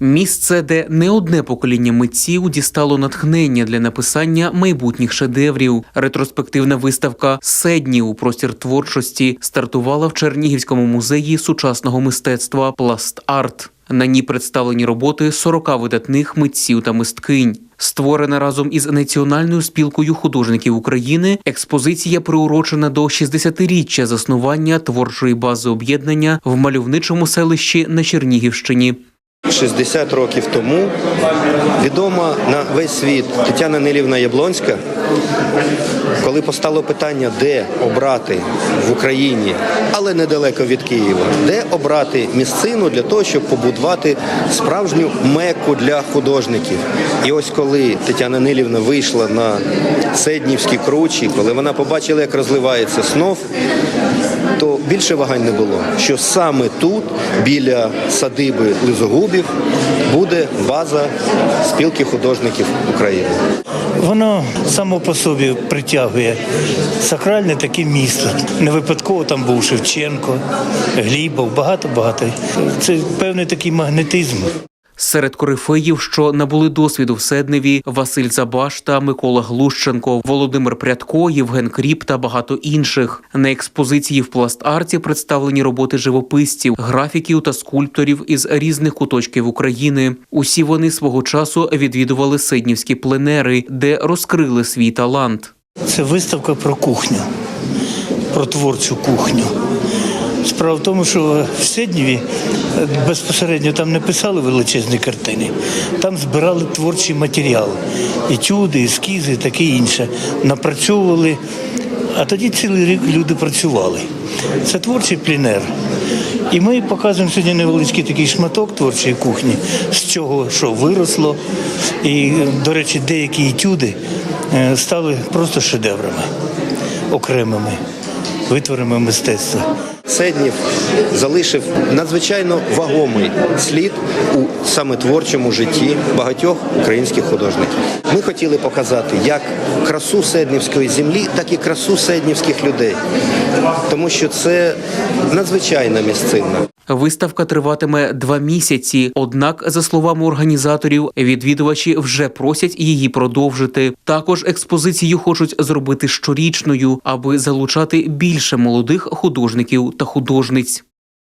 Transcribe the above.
Місце, де не одне покоління митців дістало натхнення для написання майбутніх шедеврів. Ретроспективна виставка Седні у простір творчості стартувала в Чернігівському музеї сучасного мистецтва Пласт Арт. На ній представлені роботи 40 видатних митців та мисткинь. Створена разом із Національною спілкою художників України, експозиція приурочена до 60-річчя заснування творчої бази об'єднання в мальовничому селищі на Чернігівщині. 60 років тому відома на весь світ Тетяна Нелівна Яблонська, коли постало питання, де обрати в Україні, але недалеко від Києва, де обрати місцину для того, щоб побудувати справжню мекку для художників. І ось коли Тетяна Нелівна вийшла на Седнівські кручі, коли вона побачила, як розливається снов, то більше вагань не було, що саме тут, біля садиби Лизогубів, буде база спілки художників України. Воно само по собі притягує сакральне таке місто. Не випадково там був Шевченко, Глібов, багато-багато. Це певний такий магнетизм. Серед корифеїв, що набули досвіду в Седневі, Василь Забашта, Микола Глущенко, Володимир Прядко, Євген Кріп та багато інших. На експозиції в пласт-арті представлені роботи живописців, графіків та скульпторів із різних куточків України. Усі вони свого часу відвідували седнівські пленери, де розкрили свій талант. Це виставка про кухню, про творчу кухню. Справа в тому, що в Седніві е, безпосередньо там не писали величезні картини, там збирали творчий матеріал, етюди, ескізи, таке інше. Напрацьовували, а тоді цілий рік люди працювали. Це творчий плінер. І ми показуємо сьогодні невеличкий такий шматок творчої кухні, з чого що виросло. І, до речі, деякі етюди е, стали просто шедеврами окремими витворами мистецтва. Седнів залишив надзвичайно вагомий слід у саме творчому житті багатьох українських художників. Ми хотіли показати як красу седнівської землі, так і красу седнівських людей, тому що це надзвичайна місцина. Виставка триватиме два місяці. Однак, за словами організаторів, відвідувачі вже просять її продовжити. Також експозицію хочуть зробити щорічною, аби залучати більше молодих художників та художниць.